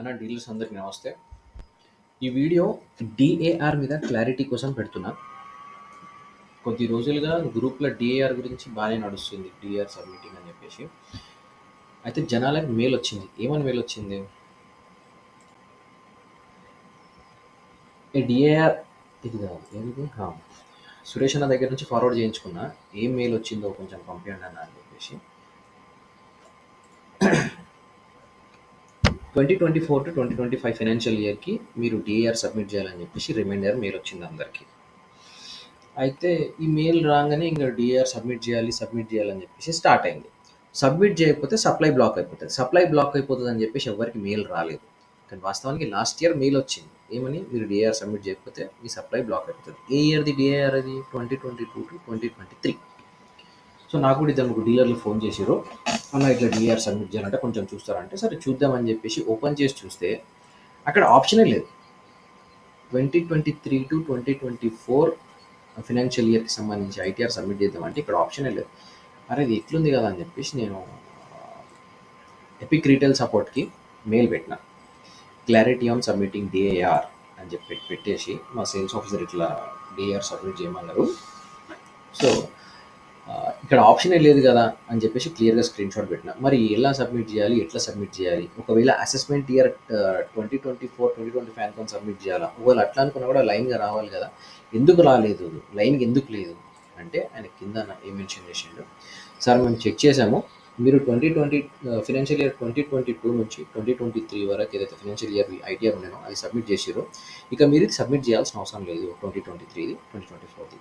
అన్న డీలర్స్ అందరికీ నమస్తే. ఈ వీడియో డిఏఆర్ మీద క్లారిటీ కోసం పెడుతున్నా. కొద్ది రోజులుగా గ్రూప్లో డిఏఆర్ గురించి బాగానే నడుస్తుంది డిఏఆర్ సబ్మిటింగ్ అని చెప్పేసి. అయితే జనాలకు మెయిల్ వచ్చింది. ఏమని మెయిల్ వచ్చింది? డిఏఆర్ ఇది కాదు. ఏది? సురేష్ అన్న దగ్గర నుంచి ఫార్వర్డ్ చేయించుకున్నా. ఏం మెయిల్ వచ్చిందో కొంచెం పంపించండి అన్న అని చెప్పేసి. Twenty twenty four to twenty twenty five financial ఇయర్కి మీరు డిఏఆర్ సబ్మిట్ చేయాలని చెప్పేసి రిమైండర్ మెయిల్ వచ్చింది అందరికీ. అయితే ఈ మెయిల్ రాగానే ఇంకా డిఏఆర్ సబ్మిట్ చేయాలి సబ్మిట్ చేయాలని చెప్పేసి స్టార్ట్ అయింది. సబ్మిట్ చేయకపోతే సప్లై బ్లాక్ అయిపోతుంది. సప్లై బ్లాక్ అయిపోతుంది అని చెప్పేసి ఎవరికి మెయిల్ రాలేదు. కానీ వాస్తవానికి లాస్ట్ ఇయర్ మెయిల్ వచ్చింది. ఏమని? మీరు డిఏఆర్ సబ్మిట్ చేయకపోతే మీ సప్లై బ్లాక్ అయిపోతుంది. ఏ ఇయర్ది డిఏఆర్ అది twenty twenty two to twenty twenty three so నాకు కూడా ఇద్దరు ముగ్గురు డీలర్లు ఫోన్ చేసిరు అన్న ఇట్లా డిఆర్ సబ్మిట్ చేయాలంటే కొంచెం చూస్తారంటే సరే చూద్దామని చెప్పేసి ఓపెన్ చేసి చూస్తే అక్కడ ఆప్షనే లేదు. Twenty twenty three to twenty twenty four financial ఇయర్కి సంబంధించి ఐటీఆర్ సబ్మిట్ చేద్దామంటే ఇక్కడ ఆప్షనే లేదు. అరే ఇది ఎట్లుంది కదా అని చెప్పేసి నేను ఎపిక్ రీటైల్ సపోర్ట్కి మెయిల్ పెట్టిన. క్లారిటీ ఆన్ సబ్మిటింగ్ డిఏఆర్ అని చెప్పి పెట్టేసి మా సేల్స్ ఆఫీసర్ ఇట్లా డిఏఆర్ సబ్మిట్ చేయమన్నారు. సో ఇక్కడ ఆప్షనే లేదు కదా అని చెప్పేసి క్లియర్గా స్క్రీన్ షాట్ పెట్టిన. మరి ఎలా సబ్మిట్ చేయాలి? ఎట్లా సబ్మిట్ చేయాలి? ఒకవేళ assessment year twenty twenty four twenty twenty five అనుకుని సబ్మిట్ చేయాలా? ఒకవేళ అట్లా అనుకున్నా కూడా లైన్గా రావాలి కదా. ఎందుకు రాలేదు? లైన్కి ఎందుకు లేదు? అంటే ఆయన కింద ఏం మెన్షన్ చేసిండు? సార్ మేము చెక్ చేసాము. మీరు twenty twenty financial year twenty twenty two నుంచి ట్వంటీ ట్వంటీ త్రీ వరకు ఏదైతే ఫినాన్షియల్ ఇయర్ ఐటీఆర్ ఉండేనో అది సబ్మిట్ చేసిరో ఇక మీరు సబ్మిట్ చేయాల్సిన అవసరం లేదు ట్వంటీ ట్వంటీ త్రీది twenty twenty ఫోర్ది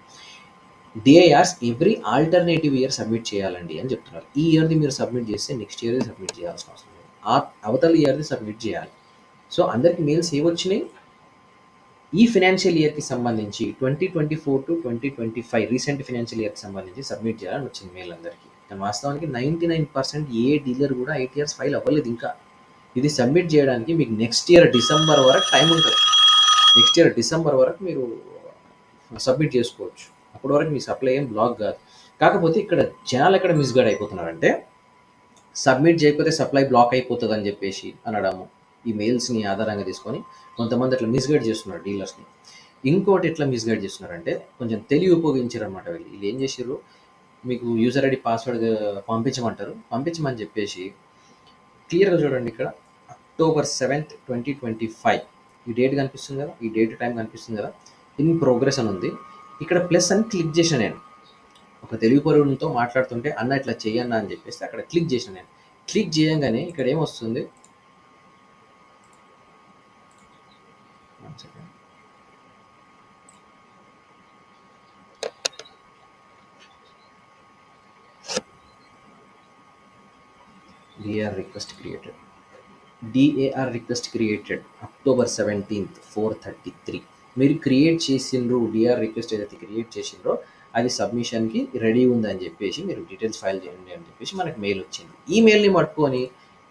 DIRs every alternative year submit చేయాలండి అని చెప్తున్నారు. ఈ ఇయర్ది మీరు సబ్మిట్ చేస్తే నెక్స్ట్ ఇయర్ది సబ్మిట్ చేయాల్సిన అవసరం లేదు. ఆ అవతల ఇయర్ది సబ్మిట్ చేయాలి. సో అందరికి మెయిల్స్ ఏవొచ్చినాయి ఈ ఫినాన్షియల్ ఇయర్కి సంబంధించి twenty twenty four to twenty twenty five recent financial ఇయర్కి సంబంధించి సబ్మిట్ చేయాలని వచ్చింది మెయిల్ అందరికీ. కానీ వాస్తవానికి నైంటీ నైన్ పర్సెంట్ ఏ డీలర్ కూడా ఐటీఆర్స్ ఫైల్ అవ్వలేదు ఇంకా. ఇది సబ్మిట్ చేయడానికి మీకు నెక్స్ట్ ఇయర్ డిసెంబర్ వరకు టైం ఉంటుంది. నెక్స్ట్ ఇయర్ డిసెంబర్ వరకు మీరు సబ్మిట్ చేసుకోవచ్చు. అప్పటి వరకు మీ సప్లై ఏం బ్లాక్ కాదు. కాకపోతే ఇక్కడ జనాలు ఎక్కడ మిస్గైడ్ అయిపోతున్నారంటే సబ్మిట్ చేయకపోతే సప్లై బ్లాక్ అయిపోతుంది అని చెప్పేసి అనడము ఈ మెయిల్స్ని ఆధారంగా తీసుకొని కొంతమంది అట్లా మిస్గైడ్ చేస్తున్నారు డీలర్స్ని. ఇంకోటి ఎట్లా మిస్గైడ్ చేస్తున్నారంటే కొంచెం తెలివి ఉపయోగించారు అనమాట వీళ్ళు. వీళ్ళు ఏం చేసారు మీకు యూజర్ ఐడి పాస్వర్డ్ పంపించమంటారు. పంపించమని చెప్పేసి క్లియర్గా చూడండి ఇక్కడ. October seventh twenty twenty five. ఈ డేట్ కనిపిస్తుంది కదా? ఈ డేట్ టైం కనిపిస్తుంది కదా? ఇన్ ప్రోగ్రెస్ అని ఉంది. ఇక్కడ ప్లస్ అని క్లిక్ చేశాను నేను. ఒక తెలుగు పరువులతో మాట్లాడుతుంటే అన్న ఇట్లా చేయన్నా అని చెప్పేసి అక్కడ క్లిక్ చేశాను నేను. క్లిక్ చేయంగానే ఇక్కడ ఏమొస్తుంది? DR request created DAR request created October seventeenth four thirty three మీరు క్రియేట్ చేసిండ్రు డిఆర్ రిక్వెస్ట్ ఏదైతే క్రియేట్ చేసిండ్రో అది సబ్మిషన్కి రెడీ ఉందని చెప్పేసి మీరు డీటెయిల్స్ ఫైల్ చేయండి అని చెప్పేసి మనకు మెయిల్ వచ్చింది. ఈ మెయిల్ని పట్టుకొని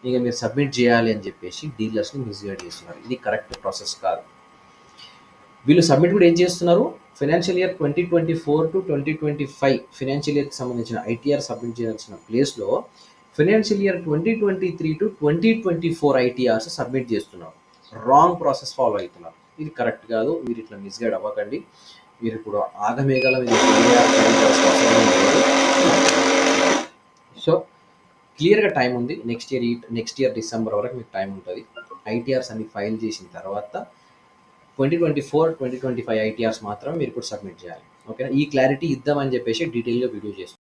ఇక మీరు సబ్మిట్ చేయాలి అని చెప్పేసి డీలర్స్ని మిస్గైడ్ చేస్తున్నారు. ఇది కరెక్ట్ ప్రాసెస్ కాదు. వీళ్ళు సబ్మిట్ కూడా ఏం చేస్తున్నారు? Financial year twenty twenty four to twenty twenty five financial ఇయర్కి సంబంధించిన ఐటీఆర్ సబ్మిట్ చేయాల్సిన ప్లేస్లో financial year twenty twenty three to twenty twenty four ITRs submit చేస్తున్నారు. రాంగ్ ప్రాసెస్ ఫాలో అవుతున్నారు. ఇది కరెక్ట్ కాదు మీరు ఇట్లా మిస్గైడ్ అవ్వకండి. మీరు ఇప్పుడు ఆగమేఘాల మీద సో క్లియర్గా టైం ఉంది. Next year next year December వరకు మీకు టైం ఉంటుంది. ఐటీఆర్స్ అన్ని ఫైల్ చేసిన తర్వాత twenty twenty four twenty twenty five ITRs మాత్రం మీరు ఇప్పుడు సబ్మిట్ చేయాలి. ఓకేనా ఈ క్లారిటీ ఇద్దామని చెప్పేసి డీటెయిల్గా వీడియో చేస్తాం